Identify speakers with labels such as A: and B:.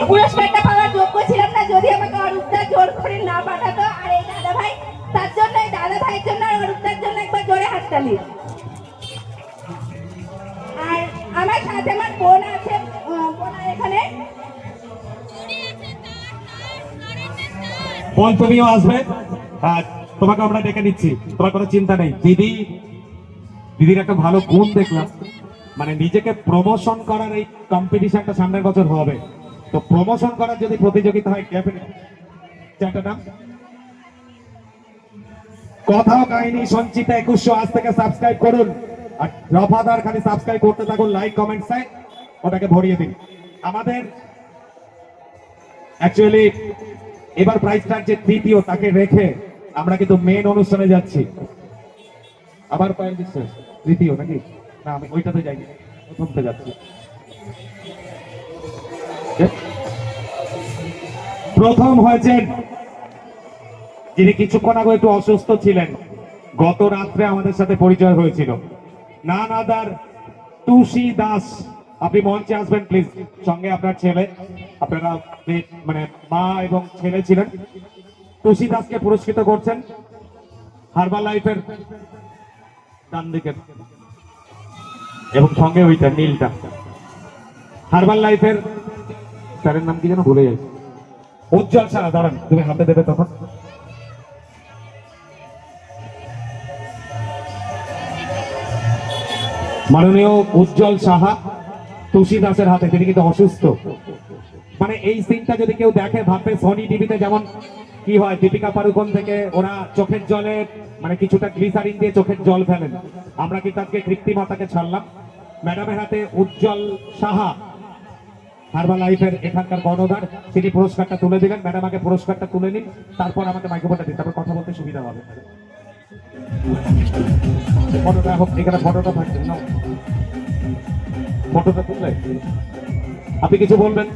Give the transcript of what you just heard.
A: এই পুরস্কারটা পাওয়ার যোগ্য ছিলাম না, যদি আমাকে জোর করে না পাঠাতো, আর এই দাদা ভাই তার জন্য, এই দাদা ভাইয়ের জন্য আর অরূপদার জন্য একবার জোরে হাততালি আর আমার সাথে আমার বোন আছে এখানে।
B: বোন, তুমিও আসবে? আর তোমাকে আমরা ডেকে নিচ্ছি। তোমার কোনো চিন্তা নেই। দিদি, দিদির একটা ভালো গুণ দেখলাম। মানে নিজেকে প্রমোশন করার এই কম্পিটিশনটা সামনের বছর হবে। তো প্রমোশন করার যদি প্রতিযোগিতা হয় ক্যাবিনেট কথাও কাহিনী সঞ্চিতা একুশশো আজ থেকে সাবস্ক্রাইব করুন। আর রফাদার খালি সাবস্ক্রাইব করতে থাকুন লাইক কমেন্ট চাই ওটাকে ভরিয়ে দিন। আমাদের অ্যাকচুয়ালি এবার প্রাইজটার যে তৃতীয় তাকে রেখে আমরা কিন্তু মেন অনুষ্ঠানে যাচ্ছি। আবার দিচ্ছে তৃতীয় নাকি? না, আমি ওইটাতে যাইনি। প্রথমতে যাচ্ছি? প্রথম হয়েছেন যিনি কিছুক্ষণ আগে একটু অসুস্থ ছিলেন। গত রাত্রে আমাদের সাথে পরিচয় হয়েছিল। না নাদার তুষি দাস, আপনি মঞ্চে আসবেন প্লিজ। সঙ্গে আপনার ছেলে, আপনারা মানে মা এবং ছেলে ছিলেন তুষি দাসকে পুরস্কৃত করছেন হারবাল লাইফের ডান দিকের। এবং সঙ্গে ওইটা নীলটা। হারবাল লাইফের, স্যারের নাম কি যেন ভুলে যাই উজ্জ্বল সাহা দাঁড়ান, তুমি হাতে দেবে তখন। মাননীয় উজ্জ্বল সাহা তুষি দাসের হাতে, তিনি কিন্তু অসুস্থ। মানে এই সিনটা যদি কেউ দেখে, ভাববে সনি টিভিতে যেমন কি হয়, দীপিকা পাড়ুকোন থেকে ওরা চোখের জলে মানে কিছুটা গ্লিসারিন দিয়ে চোখের জল ফেলেন। আমরা কিন্তু আজকে কৃত্রিমতাকে ছাড়লাম। ম্যাডামের হাতে উজ্জ্বল সাহা হারবা লাইফের এখানকার কর্ণধার, তিনি পুরস্কারটা তুলে দিলেন। ম্যাডাম আগে পুরস্কারটা তুলে নিন, তারপর আমাকে মাইক্রোফোনটা দিন, তারপর কথা বলতে সুবিধা হবে। ফটোটা হোক, এখানে ফটোটা থাকবে ফটোটা তুললে। আপনি কিছু বলবেন?